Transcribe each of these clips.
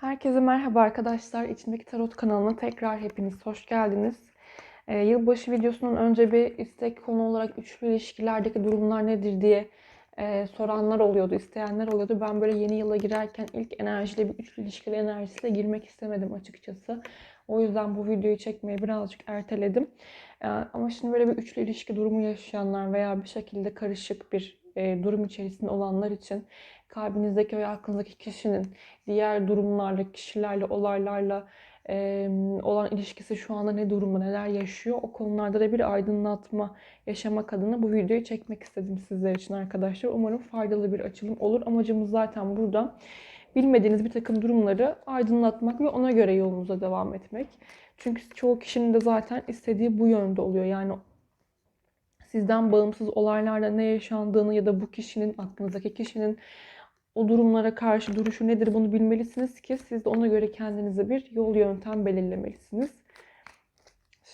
Herkese merhaba arkadaşlar. İçindeki Tarot kanalına tekrar hepiniz hoş geldiniz. Ee, yılbaşı videosunun önce bir istek konu olarak üçlü ilişkilerdeki durumlar nedir diye e, soranlar oluyordu, isteyenler oluyordu. Ben böyle yeni yıla girerken ilk enerjiyle bir üçlü ilişkili enerjisiyle girmek istemedim açıkçası. O yüzden bu videoyu çekmeyi birazcık erteledim. Ee, ama şimdi böyle bir üçlü ilişki durumu yaşayanlar veya bir şekilde karışık bir e, durum içerisinde olanlar için kalbinizdeki veya aklınızdaki kişinin diğer durumlarla, kişilerle, olaylarla olan ilişkisi şu anda ne durumda, neler yaşıyor o konularda da bir aydınlatma yaşamak adına bu videoyu çekmek istedim sizler için arkadaşlar. Umarım faydalı bir açılım olur. Amacımız zaten burada bilmediğiniz bir takım durumları aydınlatmak ve ona göre yolunuza devam etmek. Çünkü çoğu kişinin de zaten istediği bu yönde oluyor. Yani sizden bağımsız olaylarda ne yaşandığını ya da bu kişinin, aklınızdaki kişinin o durumlara karşı duruşu nedir bunu bilmelisiniz ki siz de ona göre kendinize bir yol yöntem belirlemelisiniz.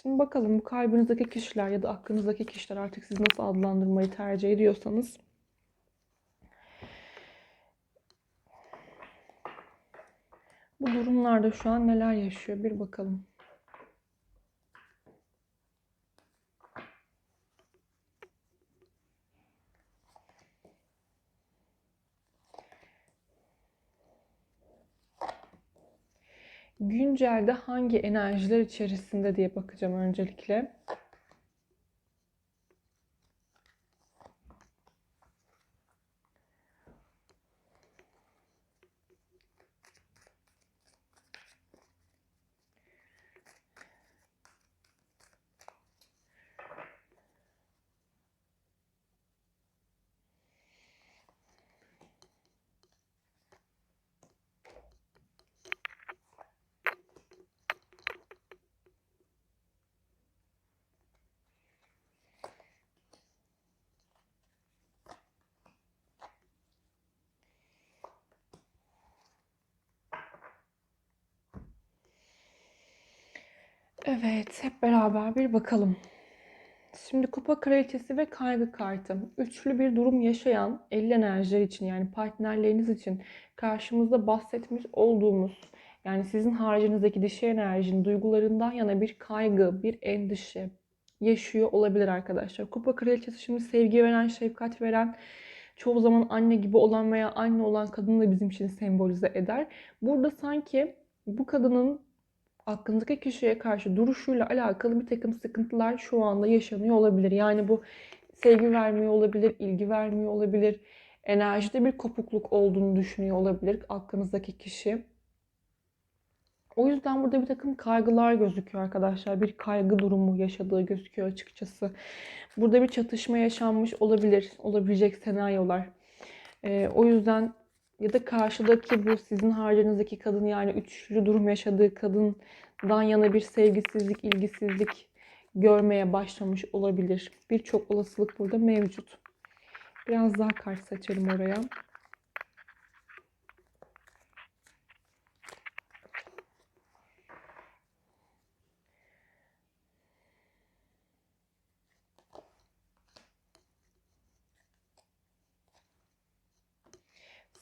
Şimdi bakalım bu kalbinizdeki kişiler ya da aklınızdaki kişiler artık siz nasıl adlandırmayı tercih ediyorsanız bu durumlarda şu an neler yaşıyor bir bakalım. Güncelde hangi enerjiler içerisinde diye bakacağım öncelikle. Evet, hep beraber bir bakalım. Şimdi kupa kraliçesi ve kaygı kartı. Üçlü bir durum yaşayan 50 enerjiler için yani partnerleriniz için karşımızda bahsetmiş olduğumuz yani sizin haricinizdeki dişi enerjinin duygularından yana bir kaygı, bir endişe yaşıyor olabilir arkadaşlar. Kupa kraliçesi şimdi sevgi veren, şefkat veren, çoğu zaman anne gibi olan veya anne olan kadını da bizim için sembolize eder. Burada sanki bu kadının aklınızdaki kişiye karşı duruşuyla alakalı bir takım sıkıntılar şu anda yaşanıyor olabilir. Yani bu sevgi vermiyor olabilir, ilgi vermiyor olabilir, enerjide bir kopukluk olduğunu düşünüyor olabilir aklınızdaki kişi. O yüzden burada bir takım kaygılar gözüküyor arkadaşlar. Bir kaygı durumu yaşadığı gözüküyor açıkçası. Burada bir çatışma yaşanmış olabilir. Olabilecek senaryolar. Ee, o yüzden ya da karşıdaki bu sizin harcınızdaki kadın yani üçlü durum yaşadığı kadından yana bir sevgisizlik, ilgisizlik görmeye başlamış olabilir. Birçok olasılık burada mevcut. Biraz daha kart seçelim oraya.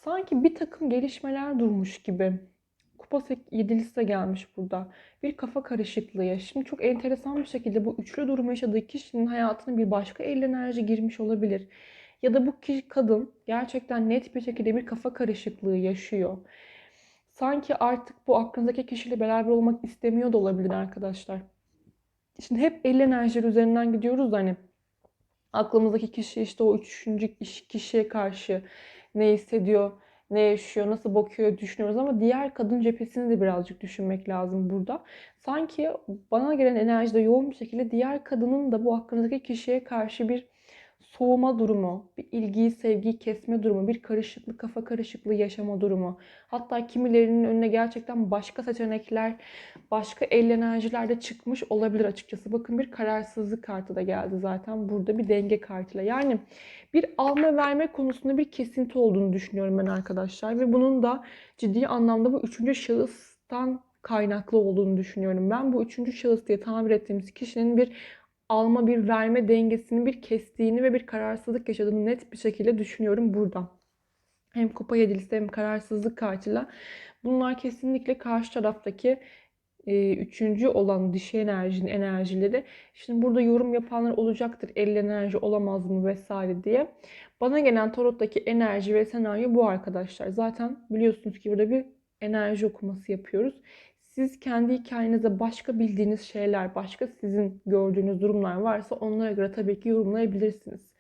Sanki bir takım gelişmeler durmuş gibi. Kupa yedilisi de gelmiş burada. Bir kafa karışıklığı. Şimdi çok enteresan bir şekilde bu üçlü durum yaşadığı kişinin hayatına bir başka el enerji girmiş olabilir. Ya da bu kişi kadın gerçekten net bir şekilde bir kafa karışıklığı yaşıyor. Sanki artık bu aklınızdaki kişiyle beraber olmak istemiyor da olabilir arkadaşlar. Şimdi hep el enerjileri üzerinden gidiyoruz hani aklımızdaki kişi işte o üçüncü kişiye karşı ne hissediyor, ne yaşıyor, nasıl bakıyor düşünüyoruz ama diğer kadın cephesini de birazcık düşünmek lazım burada. Sanki bana gelen enerjide yoğun bir şekilde diğer kadının da bu hakkındaki kişiye karşı bir soğuma durumu, bir ilgiyi, sevgiyi kesme durumu, bir karışıklık, kafa karışıklığı yaşama durumu. Hatta kimilerinin önüne gerçekten başka seçenekler, başka el enerjiler de çıkmış olabilir açıkçası. Bakın bir kararsızlık kartı da geldi zaten burada bir denge kartıyla. Yani bir alma verme konusunda bir kesinti olduğunu düşünüyorum ben arkadaşlar. Ve bunun da ciddi anlamda bu üçüncü şahıstan kaynaklı olduğunu düşünüyorum. Ben bu üçüncü şahıs diye tabir ettiğimiz kişinin bir alma bir verme dengesini bir kestiğini ve bir kararsızlık yaşadığını net bir şekilde düşünüyorum burada. hem kupa yedilisi hem kararsızlık kartıyla bunlar kesinlikle karşı taraftaki e, üçüncü olan dişi enerjinin enerjileri. Şimdi burada yorum yapanlar olacaktır. El enerji olamaz mı vesaire diye. Bana gelen tarottaki enerji ve senaryo bu arkadaşlar. Zaten biliyorsunuz ki burada bir enerji okuması yapıyoruz. Siz kendi hikayenize başka bildiğiniz şeyler, başka sizin gördüğünüz durumlar varsa onlara göre tabii ki yorumlayabilirsiniz.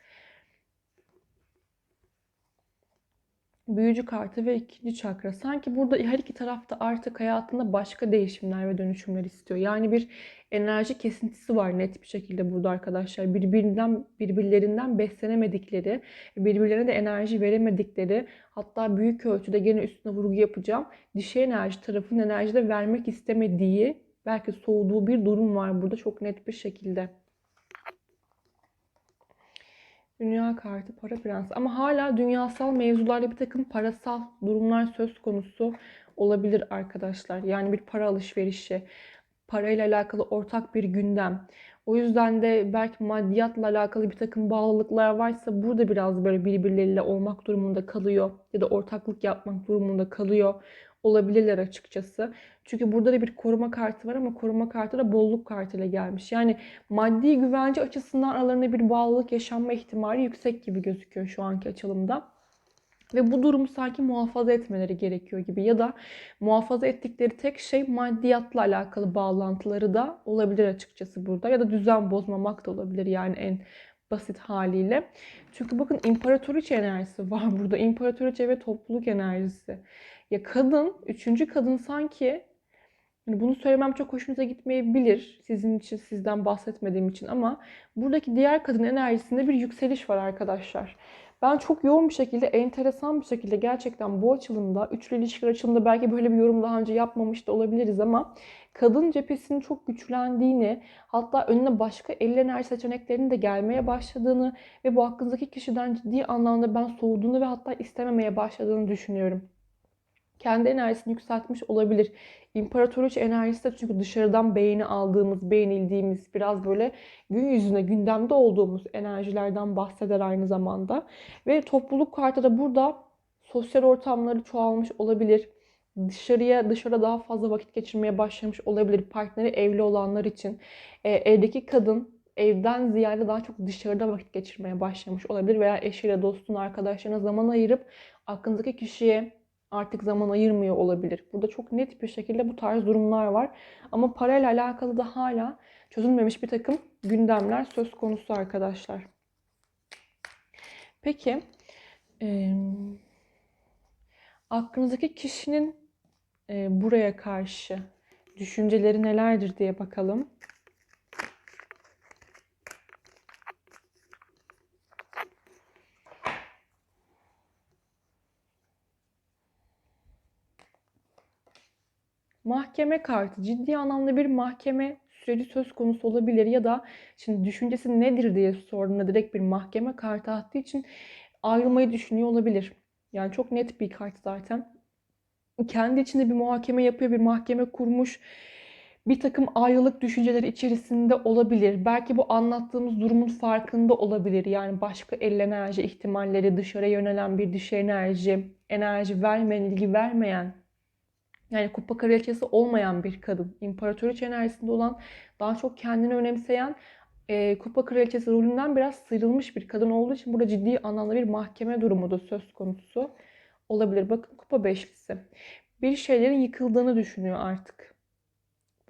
Büyücü kartı ve ikinci çakra. Sanki burada her iki tarafta artık hayatında başka değişimler ve dönüşümler istiyor. Yani bir enerji kesintisi var net bir şekilde burada arkadaşlar. Birbirinden birbirlerinden beslenemedikleri, birbirlerine de enerji veremedikleri, hatta büyük ölçüde gene üstüne vurgu yapacağım. Dişi enerji tarafının enerji de vermek istemediği, belki soğuduğu bir durum var burada çok net bir şekilde. Dünya kartı para prensi. Ama hala dünyasal mevzularda bir takım parasal durumlar söz konusu olabilir arkadaşlar. Yani bir para alışverişi, parayla alakalı ortak bir gündem. O yüzden de belki maddiyatla alakalı bir takım bağlılıklar varsa burada biraz böyle birbirleriyle olmak durumunda kalıyor ya da ortaklık yapmak durumunda kalıyor olabilirler açıkçası. Çünkü burada da bir koruma kartı var ama koruma kartı da bolluk kartıyla gelmiş. Yani maddi güvence açısından aralarında bir bağlılık yaşanma ihtimali yüksek gibi gözüküyor şu anki açılımda. Ve bu durumu sanki muhafaza etmeleri gerekiyor gibi ya da muhafaza ettikleri tek şey maddiyatla alakalı bağlantıları da olabilir açıkçası burada ya da düzen bozmamak da olabilir yani en basit haliyle. Çünkü bakın imparatoriçe enerjisi var burada. İmparatoriçe ve topluluk enerjisi. Ya kadın, üçüncü kadın sanki yani bunu söylemem çok hoşunuza gitmeyebilir. Sizin için, sizden bahsetmediğim için ama buradaki diğer kadın enerjisinde bir yükseliş var arkadaşlar. Ben çok yoğun bir şekilde, enteresan bir şekilde gerçekten bu açılımda, üçlü ilişkiler açılımında belki böyle bir yorum daha önce yapmamış da olabiliriz ama kadın cephesinin çok güçlendiğini, hatta önüne başka el enerji seçeneklerinin de gelmeye başladığını ve bu hakkınızdaki kişiden ciddi anlamda ben soğuduğunu ve hatta istememeye başladığını düşünüyorum kendi enerjisini yükseltmiş olabilir. İmparatoriç enerjisi de çünkü dışarıdan beğeni aldığımız, beğenildiğimiz, biraz böyle gün yüzüne, gündemde olduğumuz enerjilerden bahseder aynı zamanda. Ve topluluk kartı da burada sosyal ortamları çoğalmış olabilir. Dışarıya, dışarıda daha fazla vakit geçirmeye başlamış olabilir. Partneri evli olanlar için. E, evdeki kadın evden ziyade daha çok dışarıda vakit geçirmeye başlamış olabilir. Veya eşiyle, dostuna, arkadaşlarına zaman ayırıp aklınızdaki kişiye artık zaman ayırmıyor olabilir. Burada çok net bir şekilde bu tarz durumlar var. Ama parayla alakalı da hala çözülmemiş bir takım gündemler söz konusu arkadaşlar. Peki e, aklınızdaki kişinin e, buraya karşı düşünceleri nelerdir diye bakalım. Mahkeme kartı ciddi anlamda bir mahkeme süreci söz konusu olabilir ya da şimdi düşüncesi nedir diye sorduğunda direkt bir mahkeme kartı attığı için ayrılmayı düşünüyor olabilir. Yani çok net bir kart zaten. Kendi içinde bir muhakeme yapıyor, bir mahkeme kurmuş. Bir takım ayrılık düşünceleri içerisinde olabilir. Belki bu anlattığımız durumun farkında olabilir. Yani başka el enerji ihtimalleri, dışarıya yönelen bir dış enerji, enerji vermeyen, ilgi vermeyen yani kupa kraliçesi olmayan bir kadın. İmparatoriçe enerjisinde olan, daha çok kendini önemseyen, e, kupa kraliçesi rolünden biraz sıyrılmış bir kadın olduğu için burada ciddi anlamda bir mahkeme durumu da söz konusu olabilir. Bakın kupa beşlisi. Bir şeylerin yıkıldığını düşünüyor artık.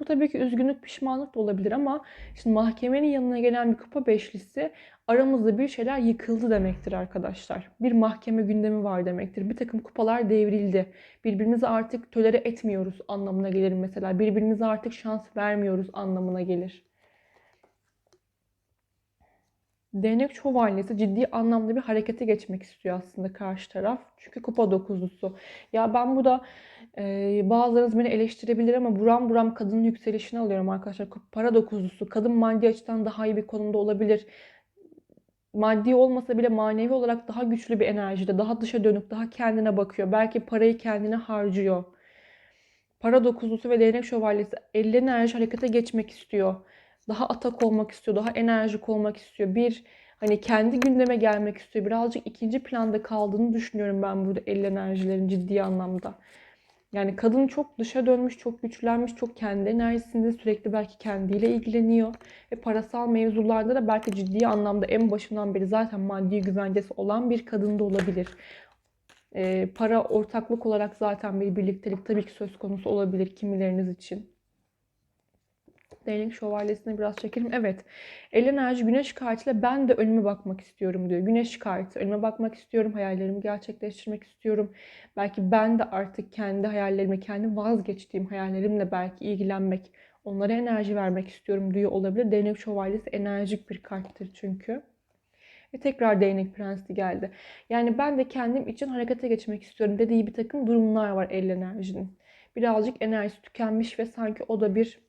Bu tabii ki üzgünlük, pişmanlık da olabilir ama şimdi mahkemenin yanına gelen bir kupa beşlisi aramızda bir şeyler yıkıldı demektir arkadaşlar. Bir mahkeme gündemi var demektir. Bir takım kupalar devrildi. Birbirimizi artık tölere etmiyoruz anlamına gelir mesela. Birbirimize artık şans vermiyoruz anlamına gelir. Değnek şövalyesi ciddi anlamda bir harekete geçmek istiyor aslında karşı taraf. Çünkü kupa dokuzlusu. Ya ben bu da e, bazılarınız beni eleştirebilir ama buram buram kadının yükselişini alıyorum arkadaşlar. Para dokuzlusu. Kadın maddi açıdan daha iyi bir konumda olabilir maddi olmasa bile manevi olarak daha güçlü bir enerjide, daha dışa dönük, daha kendine bakıyor. Belki parayı kendine harcıyor. Para dokuzlusu ve değnek şövalyesi elle enerji harekete geçmek istiyor. Daha atak olmak istiyor, daha enerjik olmak istiyor. Bir Hani kendi gündeme gelmek istiyor. Birazcık ikinci planda kaldığını düşünüyorum ben burada el enerjilerin ciddi anlamda. Yani kadın çok dışa dönmüş, çok güçlenmiş, çok kendi enerjisinde sürekli belki kendiyle ilgileniyor. Ve parasal mevzularda da belki ciddi anlamda en başından beri zaten maddi güvencesi olan bir kadın da olabilir. Ee, para ortaklık olarak zaten bir birliktelik tabii ki söz konusu olabilir kimileriniz için. Değnek şövalyesine biraz çekelim. Evet. El enerji güneş kartıyla ben de önüme bakmak istiyorum diyor. Güneş kartı. Önüme bakmak istiyorum. Hayallerimi gerçekleştirmek istiyorum. Belki ben de artık kendi hayallerime, kendi vazgeçtiğim hayallerimle belki ilgilenmek, onlara enerji vermek istiyorum diyor olabilir. Değnek şövalyesi enerjik bir karttır çünkü. Ve tekrar değnek prensi geldi. Yani ben de kendim için harekete geçmek istiyorum dediği bir takım durumlar var el enerjinin. Birazcık enerjisi tükenmiş ve sanki o da bir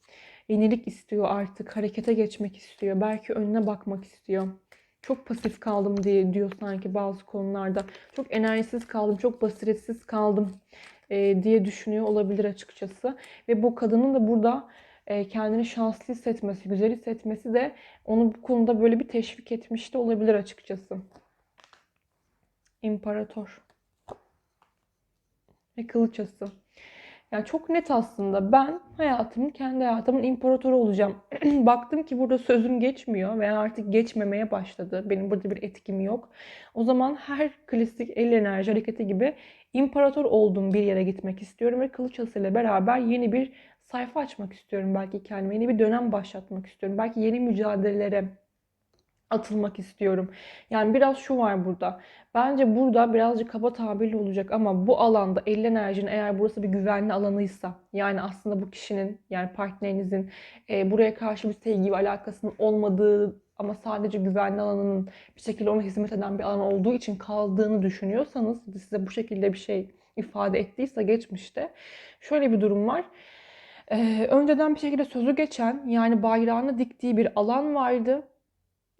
yenilik istiyor artık. Harekete geçmek istiyor. Belki önüne bakmak istiyor. Çok pasif kaldım diye diyor sanki bazı konularda. Çok enerjisiz kaldım, çok basiretsiz kaldım e, diye düşünüyor olabilir açıkçası. Ve bu kadının da burada e, kendini şanslı hissetmesi, güzel hissetmesi de onu bu konuda böyle bir teşvik etmiş de olabilir açıkçası. İmparator. Ve kılıçası. Yani çok net aslında. Ben hayatımın, kendi hayatımın imparatoru olacağım. Baktım ki burada sözüm geçmiyor veya artık geçmemeye başladı. Benim burada bir etkim yok. O zaman her klasik el enerji hareketi gibi imparator olduğum bir yere gitmek istiyorum ve kılıç ile beraber yeni bir sayfa açmak istiyorum belki kendime. Yeni bir dönem başlatmak istiyorum. Belki yeni mücadelelere atılmak istiyorum. Yani biraz şu var burada. Bence burada birazcık kaba tabirli olacak ama bu alanda el enerjinin eğer burası bir güvenli alanıysa yani aslında bu kişinin yani partnerinizin e, buraya karşı bir sevgi ve alakasının olmadığı ama sadece güvenli alanının bir şekilde ona hizmet eden bir alan olduğu için kaldığını düşünüyorsanız size bu şekilde bir şey ifade ettiyse geçmişte şöyle bir durum var. Ee, önceden bir şekilde sözü geçen yani bayrağını diktiği bir alan vardı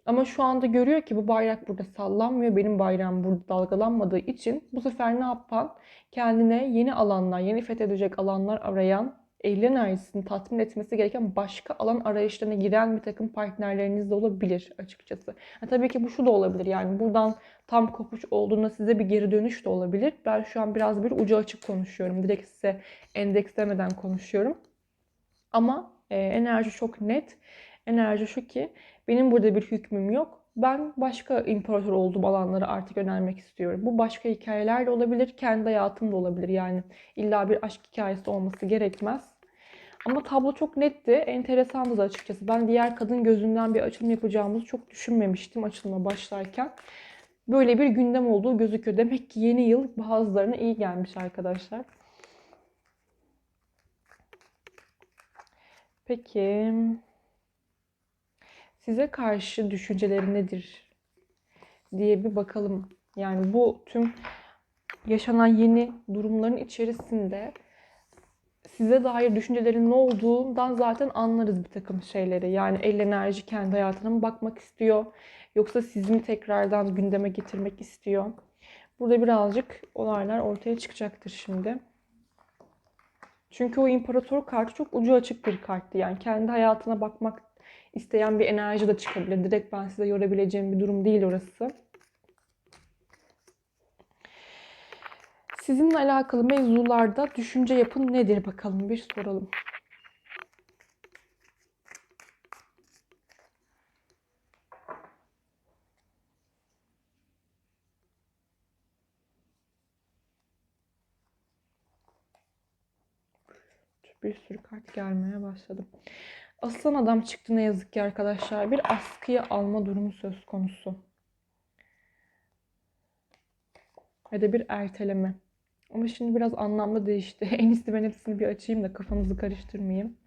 ama şu anda görüyor ki bu bayrak burada sallanmıyor. Benim bayrağım burada dalgalanmadığı için bu sefer ne yapan? Kendine yeni alanlar, yeni fethedecek alanlar arayan, evli enerjisini tatmin etmesi gereken başka alan arayışlarına giren bir takım partnerleriniz de olabilir açıkçası. Ha, tabii ki bu şu da olabilir yani buradan tam kopuş olduğunda size bir geri dönüş de olabilir. Ben şu an biraz bir ucu açık konuşuyorum. Direkt size endekslemeden konuşuyorum. Ama e, enerji çok net. Enerji şu ki benim burada bir hükmüm yok. Ben başka imparator olduğum alanlara artık yönelmek istiyorum. Bu başka hikayeler de olabilir, kendi hayatım da olabilir. Yani illa bir aşk hikayesi olması gerekmez. Ama tablo çok netti. Enteresandı da açıkçası. Ben diğer kadın gözünden bir açılım yapacağımızı çok düşünmemiştim açılıma başlarken. Böyle bir gündem olduğu gözüküyor. Demek ki yeni yıl bazılarına iyi gelmiş arkadaşlar. Peki size karşı düşünceleri nedir diye bir bakalım. Yani bu tüm yaşanan yeni durumların içerisinde size dair düşüncelerin ne olduğundan zaten anlarız bir takım şeyleri. Yani el enerji kendi hayatına mı bakmak istiyor? Yoksa sizin tekrardan gündeme getirmek istiyor? Burada birazcık olaylar ortaya çıkacaktır şimdi. Çünkü o imparator kartı çok ucu açık bir karttı. Yani kendi hayatına bakmak isteyen bir enerji de çıkabilir. Direkt ben size yorabileceğim bir durum değil orası. Sizinle alakalı mevzularda düşünce yapın nedir bakalım bir soralım. Bir sürü kart gelmeye başladı. Aslan adam çıktı ne yazık ki arkadaşlar. Bir askıya alma durumu söz konusu. Ya da bir erteleme. Ama şimdi biraz anlamda değişti. En iyisi ben hepsini bir açayım da kafanızı karıştırmayayım.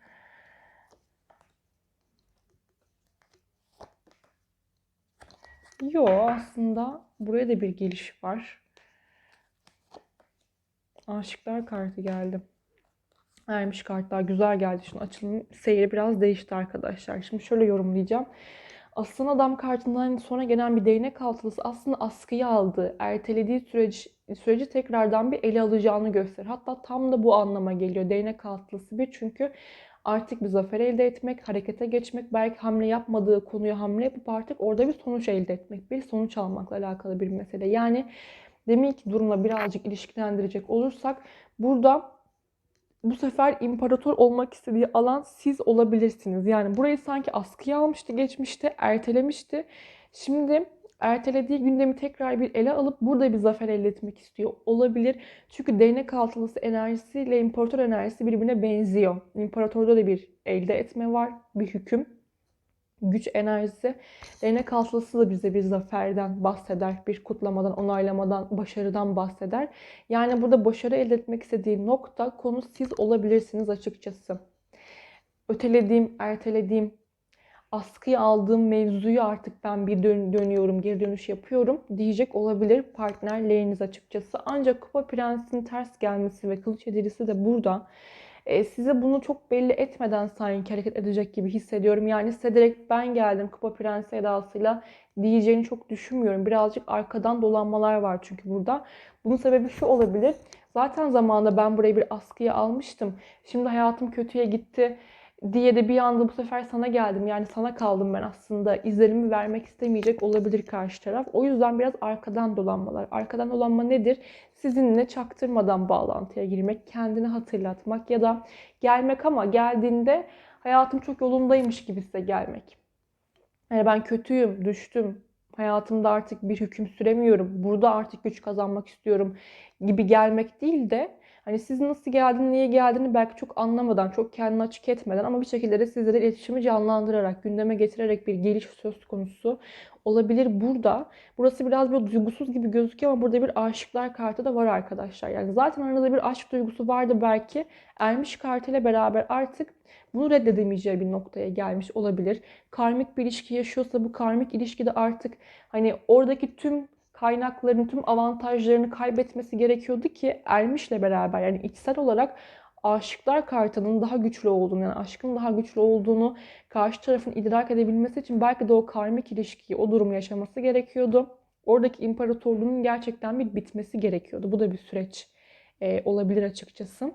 Yo aslında buraya da bir geliş var. Aşıklar kartı geldi vermiş kartlar güzel geldi. Şimdi açılım seyri biraz değişti arkadaşlar. Şimdi şöyle yorumlayacağım. Aslan adam kartından sonra gelen bir değnek altılısı aslında askıya aldığı, ertelediği süreci, süreci tekrardan bir ele alacağını gösterir. Hatta tam da bu anlama geliyor değnek altılısı bir çünkü artık bir zafer elde etmek, harekete geçmek, belki hamle yapmadığı konuya hamle yapıp artık orada bir sonuç elde etmek, bir sonuç almakla alakalı bir mesele. Yani deminki durumla birazcık ilişkilendirecek olursak burada bu sefer imparator olmak istediği alan siz olabilirsiniz. Yani burayı sanki askıya almıştı geçmişte, ertelemişti. Şimdi ertelediği gündemi tekrar bir ele alıp burada bir zafer elde etmek istiyor olabilir. Çünkü değnek altılısı enerjisiyle imparator enerjisi birbirine benziyor. İmparatorda da bir elde etme var, bir hüküm, güç enerjisi. Değnek altılısı da bize bir zaferden bahseder, bir kutlamadan, onaylamadan, başarıdan bahseder. Yani burada başarı elde etmek istediği nokta konu siz olabilirsiniz açıkçası. Ötelediğim, ertelediğim, askıya aldığım mevzuyu artık ben bir dön dönüyorum, geri dönüş yapıyorum diyecek olabilir partnerleriniz açıkçası. Ancak Kupa Prensi'nin ters gelmesi ve Kılıç Yedilisi de burada e, size bunu çok belli etmeden sanki hareket edecek gibi hissediyorum. Yani size direkt ben geldim Kupa Prensi edasıyla diyeceğini çok düşünmüyorum. Birazcık arkadan dolanmalar var çünkü burada. Bunun sebebi şu olabilir. Zaten zamanında ben burayı bir askıya almıştım. Şimdi hayatım kötüye gitti diye de bir anda bu sefer sana geldim. Yani sana kaldım ben aslında. İzlerimi vermek istemeyecek olabilir karşı taraf. O yüzden biraz arkadan dolanmalar. Arkadan dolanma nedir? Sizinle çaktırmadan bağlantıya girmek, kendini hatırlatmak ya da gelmek ama geldiğinde hayatım çok yolundaymış gibi size gelmek. Yani ben kötüyüm, düştüm, hayatımda artık bir hüküm süremiyorum, burada artık güç kazanmak istiyorum gibi gelmek değil de Hani siz nasıl geldiğini, niye geldiğini belki çok anlamadan, çok kendini açık etmeden ama bir şekilde de sizlere iletişimi canlandırarak, gündeme getirerek bir geliş söz konusu olabilir burada. Burası biraz böyle duygusuz gibi gözüküyor ama burada bir aşıklar kartı da var arkadaşlar. Yani zaten aranızda bir aşk duygusu vardı belki. Ermiş kartıyla beraber artık bunu reddedemeyeceği bir noktaya gelmiş olabilir. Karmik bir ilişki yaşıyorsa bu karmik ilişkide artık hani oradaki tüm kaynakların tüm avantajlarını kaybetmesi gerekiyordu ki Ermiş'le beraber yani içsel olarak aşıklar kartının daha güçlü olduğunu yani aşkın daha güçlü olduğunu karşı tarafın idrak edebilmesi için belki de o karmik ilişkiyi, o durumu yaşaması gerekiyordu. Oradaki imparatorluğun gerçekten bir bitmesi gerekiyordu. Bu da bir süreç e, olabilir açıkçası.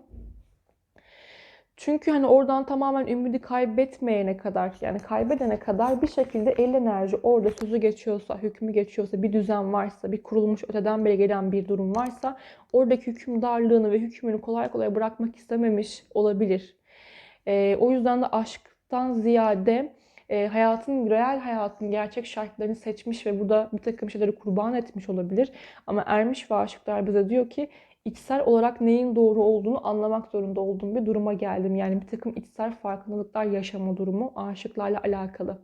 Çünkü hani oradan tamamen ümidi kaybetmeyene kadar yani kaybedene kadar bir şekilde el enerji orada sözü geçiyorsa, hükmü geçiyorsa, bir düzen varsa, bir kurulmuş öteden beri gelen bir durum varsa oradaki hükümdarlığını ve hükmünü kolay kolay bırakmak istememiş olabilir. E, o yüzden de aşktan ziyade e, hayatın, real hayatın gerçek şartlarını seçmiş ve burada bir takım şeyleri kurban etmiş olabilir. Ama ermiş ve aşıklar bize diyor ki içsel olarak neyin doğru olduğunu anlamak zorunda olduğum bir duruma geldim. Yani bir takım içsel farkındalıklar yaşama durumu aşıklarla alakalı.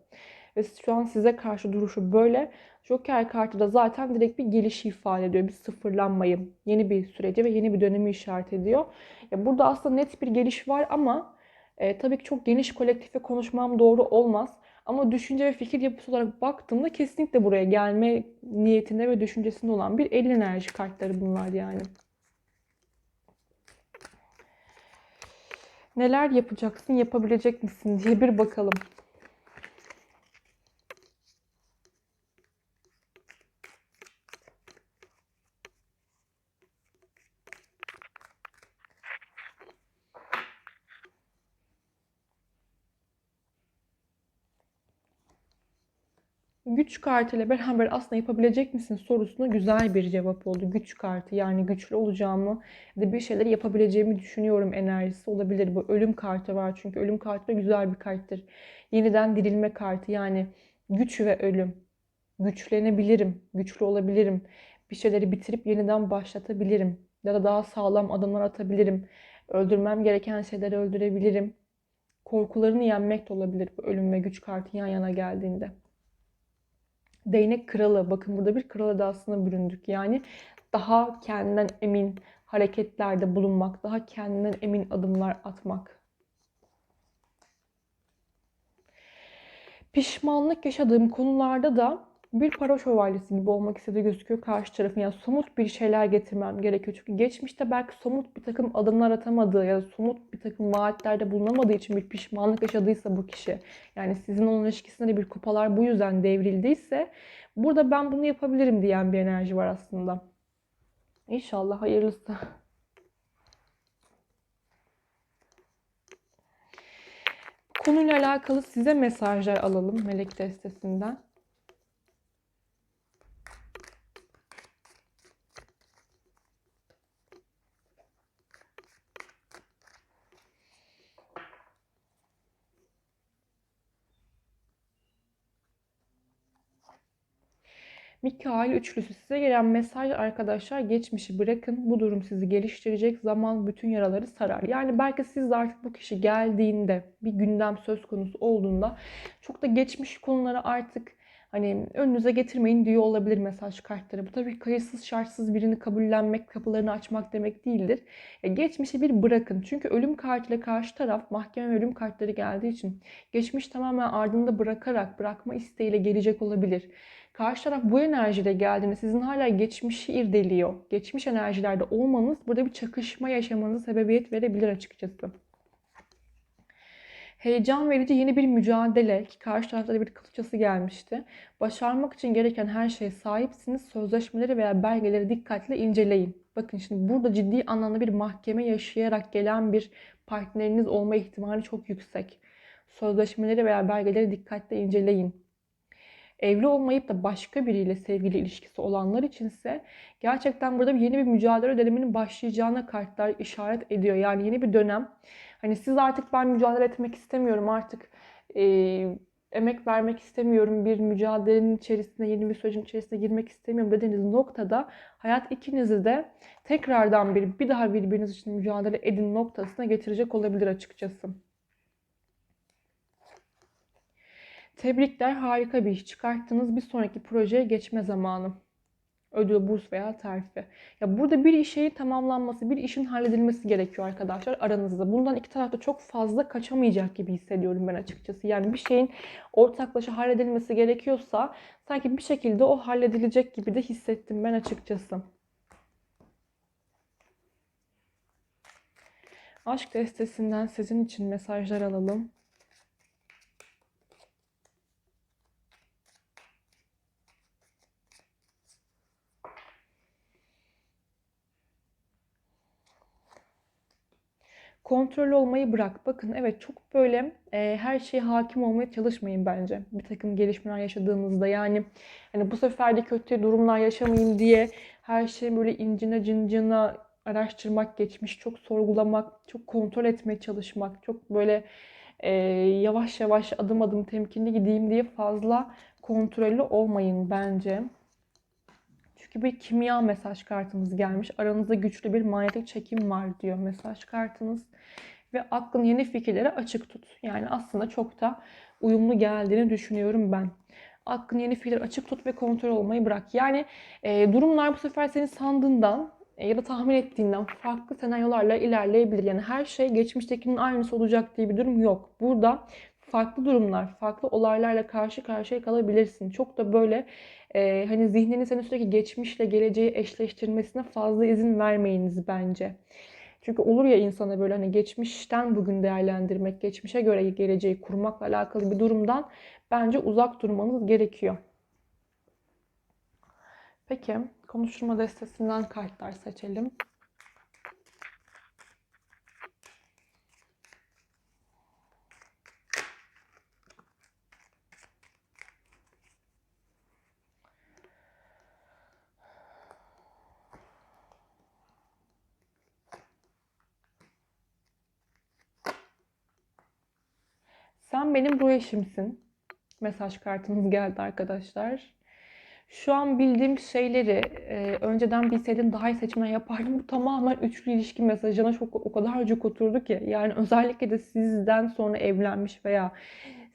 Ve şu an size karşı duruşu böyle. Joker kartı da zaten direkt bir gelişi ifade ediyor. Bir sıfırlanmayı, yeni bir süreci ve yeni bir dönemi işaret ediyor. Ya burada aslında net bir geliş var ama e, tabii ki çok geniş kolektife konuşmam doğru olmaz. Ama düşünce ve fikir yapısı olarak baktığımda kesinlikle buraya gelme niyetinde ve düşüncesinde olan bir el enerji kartları bunlar yani. Neler yapacaksın, yapabilecek misin diye bir bakalım. Güç kartı ile beraber aslında yapabilecek misin sorusuna güzel bir cevap oldu. Güç kartı yani güçlü olacağımı da bir şeyleri yapabileceğimi düşünüyorum enerjisi olabilir. Bu ölüm kartı var çünkü ölüm kartı da güzel bir karttır. Yeniden dirilme kartı yani güç ve ölüm. Güçlenebilirim, güçlü olabilirim. Bir şeyleri bitirip yeniden başlatabilirim. Ya da daha sağlam adımlar atabilirim. Öldürmem gereken şeyleri öldürebilirim. Korkularını yenmek de olabilir bu ölüm ve güç kartı yan yana geldiğinde değnek kralı. Bakın burada bir kral edasına büründük. Yani daha kendinden emin hareketlerde bulunmak, daha kendinden emin adımlar atmak. Pişmanlık yaşadığım konularda da bir para şövalyesi gibi olmak istediği gözüküyor karşı tarafın. Yani somut bir şeyler getirmem gerekiyor. Çünkü geçmişte belki somut bir takım adımlar atamadığı ya da somut bir takım vaatlerde bulunamadığı için bir pişmanlık yaşadıysa bu kişi. Yani sizin onun ilişkisinde de bir kupalar bu yüzden devrildiyse burada ben bunu yapabilirim diyen bir enerji var aslında. İnşallah hayırlısı. Konuyla alakalı size mesajlar alalım melek destesinden. Mikail üçlüsü size gelen mesaj arkadaşlar geçmişi bırakın. Bu durum sizi geliştirecek. Zaman bütün yaraları sarar. Yani belki siz de artık bu kişi geldiğinde bir gündem söz konusu olduğunda çok da geçmiş konuları artık hani önünüze getirmeyin diyor olabilir mesaj kartları. Bu tabii kayıtsız şartsız birini kabullenmek, kapılarını açmak demek değildir. Ya geçmişi bir bırakın. Çünkü ölüm kartıyla karşı taraf mahkeme ölüm kartları geldiği için geçmiş tamamen ardında bırakarak, bırakma isteğiyle gelecek olabilir. Karşı taraf bu enerjiyle geldiğinde sizin hala geçmişi irdeliyor. Geçmiş enerjilerde olmanız burada bir çakışma yaşamanıza sebebiyet verebilir açıkçası. Heyecan verici yeni bir mücadele ki karşı tarafta da bir kılıçası gelmişti. Başarmak için gereken her şeye sahipsiniz. Sözleşmeleri veya belgeleri dikkatle inceleyin. Bakın şimdi burada ciddi anlamda bir mahkeme yaşayarak gelen bir partneriniz olma ihtimali çok yüksek. Sözleşmeleri veya belgeleri dikkatle inceleyin evli olmayıp da başka biriyle sevgili ilişkisi olanlar içinse gerçekten burada yeni bir mücadele döneminin başlayacağına kartlar işaret ediyor. Yani yeni bir dönem. Hani siz artık ben mücadele etmek istemiyorum artık e, emek vermek istemiyorum, bir mücadelenin içerisinde, yeni bir sürecin içerisine girmek istemiyorum dediğiniz noktada hayat ikinizi de tekrardan bir, bir daha birbiriniz için mücadele edin noktasına getirecek olabilir açıkçası. Tebrikler, harika bir iş çıkarttınız. Bir sonraki projeye geçme zamanı. Ödül, burs veya terfi. Ya burada bir işin tamamlanması, bir işin halledilmesi gerekiyor arkadaşlar aranızda. Bundan iki tarafta çok fazla kaçamayacak gibi hissediyorum ben açıkçası. Yani bir şeyin ortaklaşa halledilmesi gerekiyorsa sanki bir şekilde o halledilecek gibi de hissettim ben açıkçası. Aşk destesinden sizin için mesajlar alalım. Kontrol olmayı bırak. Bakın evet çok böyle e, her şeye hakim olmaya çalışmayın bence. Bir takım gelişmeler yaşadığınızda yani hani bu sefer de kötü durumlar yaşamayayım diye her şeyi böyle incine cincina araştırmak, geçmiş çok sorgulamak, çok kontrol etmeye çalışmak, çok böyle e, yavaş yavaş adım adım temkinli gideyim diye fazla kontrollü olmayın bence. Çünkü bir kimya mesaj kartımız gelmiş. Aranızda güçlü bir manyetik çekim var diyor mesaj kartınız. Ve aklın yeni fikirlere açık tut. Yani aslında çok da uyumlu geldiğini düşünüyorum ben. Aklın yeni fikirleri açık tut ve kontrol olmayı bırak. Yani e, durumlar bu sefer senin sandığından e, ya da tahmin ettiğinden farklı senaryolarla ilerleyebilir. Yani her şey geçmiştekinin aynısı olacak diye bir durum yok. Burada farklı durumlar, farklı olaylarla karşı karşıya kalabilirsin. Çok da böyle e, hani zihnini senin sürekli geçmişle geleceği eşleştirmesine fazla izin vermeyiniz bence. Çünkü olur ya insana böyle hani geçmişten bugün değerlendirmek, geçmişe göre geleceği kurmakla alakalı bir durumdan bence uzak durmanız gerekiyor. Peki konuşturma destesinden kartlar seçelim. Sen benim ruh eşimsin. Mesaj kartımız geldi arkadaşlar. Şu an bildiğim şeyleri e, önceden bilseydim daha iyi seçimler yapardım. Bu tamamen üçlü ilişki mesajına çok o kadar cuk oturdu ki. Yani özellikle de sizden sonra evlenmiş veya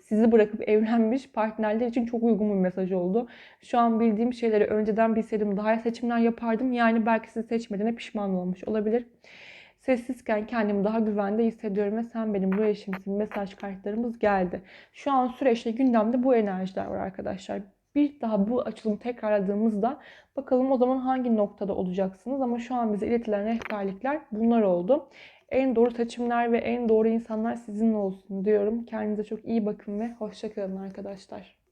sizi bırakıp evlenmiş partnerler için çok uygun bir mesaj oldu. Şu an bildiğim şeyleri önceden bilseydim daha iyi seçimler yapardım. Yani belki sizi seçmediğine pişman olmuş olabilir. Sessizken kendimi daha güvende hissediyorum ve sen benim bu eşimsin mesaj kartlarımız geldi. Şu an süreçte gündemde bu enerjiler var arkadaşlar. Bir daha bu açılımı tekrarladığımızda bakalım o zaman hangi noktada olacaksınız. Ama şu an bize iletilen rehberlikler bunlar oldu. En doğru seçimler ve en doğru insanlar sizinle olsun diyorum. Kendinize çok iyi bakın ve hoşçakalın arkadaşlar.